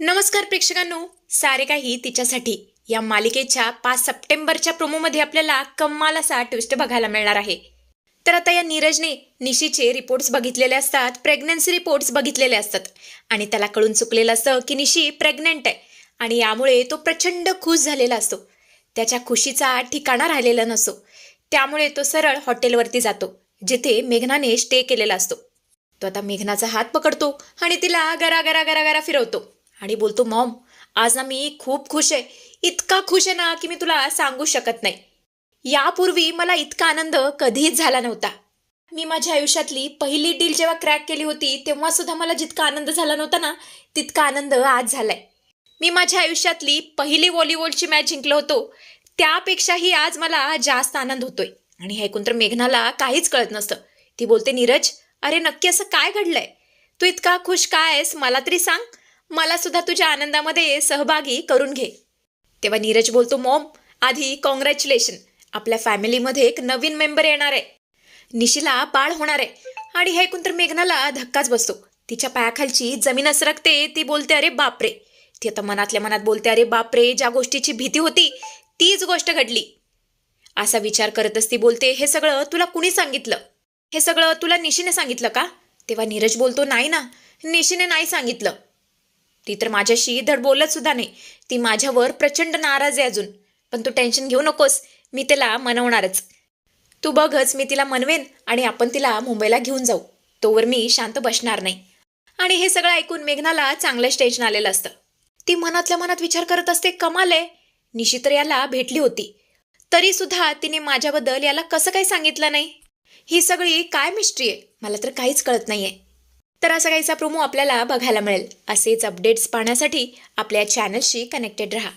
नमस्कार प्रेक्षकांनो. सारे काही तिच्यासाठी. या मालिकेच्या पाच सप्टेंबरच्या प्रोमोमध्ये आपल्याला कम्माल असा ट्विस्ट बघायला मिळणार आहे. तर आता या नीरजने निशीचे रिपोर्ट्स बघितलेले असतात प्रेग्नन्सी रिपोर्ट्स बघितलेले असतात. आणि त्याला कळून चुकलेलं असतं की निशी प्रेग्नेंट आहे. आणि यामुळे तो प्रचंड खुश झालेला असतो. त्याच्या खुशीचा ठिकाणा राहिलेला नसतो. त्यामुळे तो सरळ हॉटेलवरती जातो जिथे मेघनाने स्टे केलेला असतो. तो आता मेघनाचा हात पकडतो आणि तिला गरा गरा गरा गरा फिरवतो. आणि बोलतो मॉम आज ना मी खूप खुश आहे. इतका खुश आहे ना की मी तुला सांगू शकत नाही. यापूर्वी मला इतका आनंद कधीच झाला नव्हता. मी माझ्या आयुष्यातली पहिली डील जेव्हा क्रॅक केली होती तेव्हा सुद्धा मला जितका आनंद झाला नव्हता ना तितका आनंद आज झालाय. मी माझ्या आयुष्यातली पहिली व्हॉलीबॉलची मॅच जिंकलो होतो. त्यापेक्षाही आज मला जास्त आनंद होतोय. आणि हे ऐकून तर मेघनाला काहीच कळत नसतं. ती बोलते नीरज अरे नक्की असं काय घडलंय? तू इतका खुश काय आहेस? मला तरी सांग. मला सुद्धा तुझ्या आनंदामध्ये सहभागी करून घे. तेव्हा नीरज बोलतो मॉम आधी कॉंग्रॅच्युलेशन आपल्या फॅमिलीमध्ये एक नवीन मेंबर येणार आहे. निशिला बाळ होणार आहे. आणि हे ऐकून तर मेघनाला धक्काच बसतो. तिच्या पायाखालची जमीन सरकते ती बोलते अरे बापरे. ती आता मनातल्या मनात बोलते अरे बापरे ज्या गोष्टीची भीती होती तीच गोष्ट घडली. असा विचार करतच ती बोलते हे सगळं तुला कुणी सांगितलं? हे सगळं तुला निशीने सांगितलं का? तेव्हा नीरज बोलतो नाही ना. निशीने नाही सांगितलं. ती तर माझ्याशी धड बोलत सुद्धा नाही. ती माझ्यावर प्रचंड नाराज आहे अजून. पण तू टेन्शन घेऊ नकोस. मी तिला मनवणारच. तू बघच मी तिला मनवेन आणि आपण तिला मुंबईला घेऊन जाऊ. तोवर मी शांत बसणार नाही. आणि हे सगळं ऐकून मेघनाला चांगलंच टेन्शन आलेलं असतं. ती मनातल्या मनात विचार करत असते कमाल आहे. निशी तर याला भेटली होती. तरी सुद्धा तिने माझ्याबद्दल याला कसं काही सांगितलं नाही? ही सगळी काय मिस्ट्री आहे? मला तर काहीच कळत नाहीये. तर असा काहीचा प्रोमो आपल्याला बघायला मिळेल. असेच अपडेट्स पाहण्यासाठी आपल्या चॅनलशी कनेक्टेड राहा.